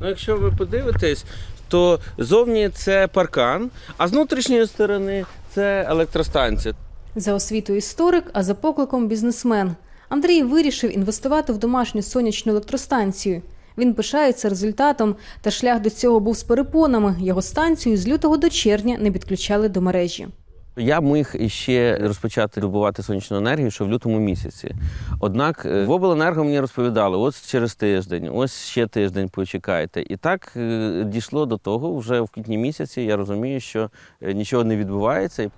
Ну, якщо ви подивитесь, то зовні це паркан, а з внутрішньої сторони це електростанція. За освітою історик, а за покликом бізнесмен. Андрій вирішив інвестувати в домашню сонячну електростанцію. Він пишається результатом, та шлях до цього був з перепонами. Його станцію з лютого до червня не підключали до мережі. Я міг іще розпочати добувати сонячну енергію ще в лютому місяці. Однак е, в обленерго мені розповідали, ось через тиждень, ось ще тиждень почекайте. І так е, дійшло до того, вже в квітні місяці я розумію, що е, нічого не відбувається.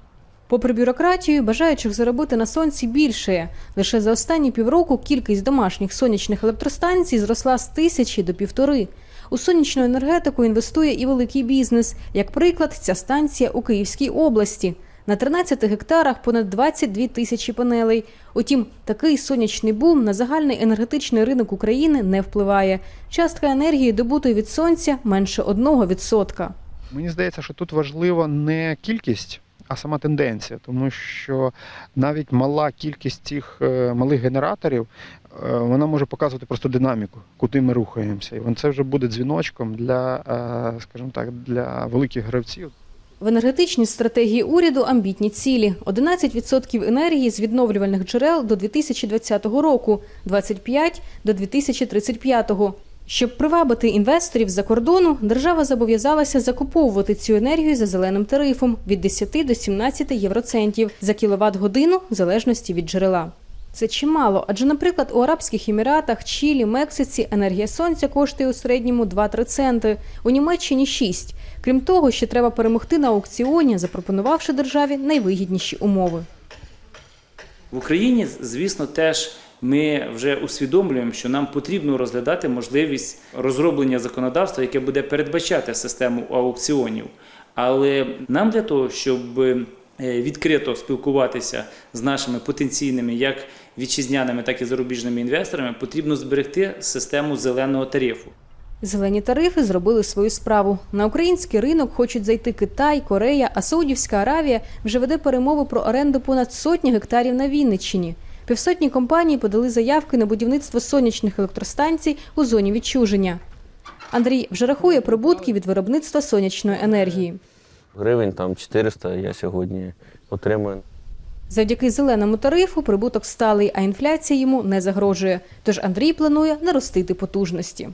Попри бюрократію, бажаючих заробити на сонці більше. Лише за останні півроку кількість домашніх сонячних електростанцій зросла з тисячі до півтори. У сонячну енергетику інвестує і великий бізнес. Як приклад, ця станція у Київській області. На 13 гектарах понад 22 тисячі панелей. Утім, такий сонячний бум на загальний енергетичний ринок України не впливає. Частка енергії, добутої від сонця, менше 1%. Мені здається, що тут важлива не кількість, а сама тенденція, тому що навіть мала кількість цих е, малих генераторів е, вона може показувати просто динаміку, куди ми рухаємося. І це вже буде дзвіночком для, е, скажімо так, для великих гравців. В енергетичній стратегії уряду амбітні цілі: 11% енергії з відновлювальних джерел до 2020 року, 25 до 2035. Щоб привабити інвесторів за кордону, держава зобов'язалася закуповувати цю енергію за зеленим тарифом від 10 до 17 євроцентів за кіловат-годину в залежності від джерела. Це чимало, адже, наприклад, у Арабських Еміратах, Чилі, Мексиці енергія сонця коштує у середньому 2-3 центи, у Німеччині 6. Крім того, ще треба перемогти на аукціоні, запропонувавши державі найвигідніші умови. В Україні, звісно, теж ми вже усвідомлюємо, що нам потрібно розглядати можливість розроблення законодавства, яке буде передбачати систему аукціонів. Але нам для того, щоб відкрито спілкуватися з нашими потенційними як вітчизняними, так і зарубіжними інвесторами, потрібно зберегти систему зеленого тарифу. Зелені тарифи зробили свою справу. На український ринок хочуть зайти Китай, Корея, а Саудівська Аравія вже веде перемови про оренду понад сотні гектарів на Вінниччині. Півсотні компаній подали заявки на будівництво сонячних електростанцій у зоні відчуження. Андрій вже рахує прибутки від виробництва сонячної енергії. Гривень там 400 я сьогодні отримую. Завдяки зеленому тарифу прибуток сталий, а інфляція йому не загрожує. Тож Андрій планує наростити потужності.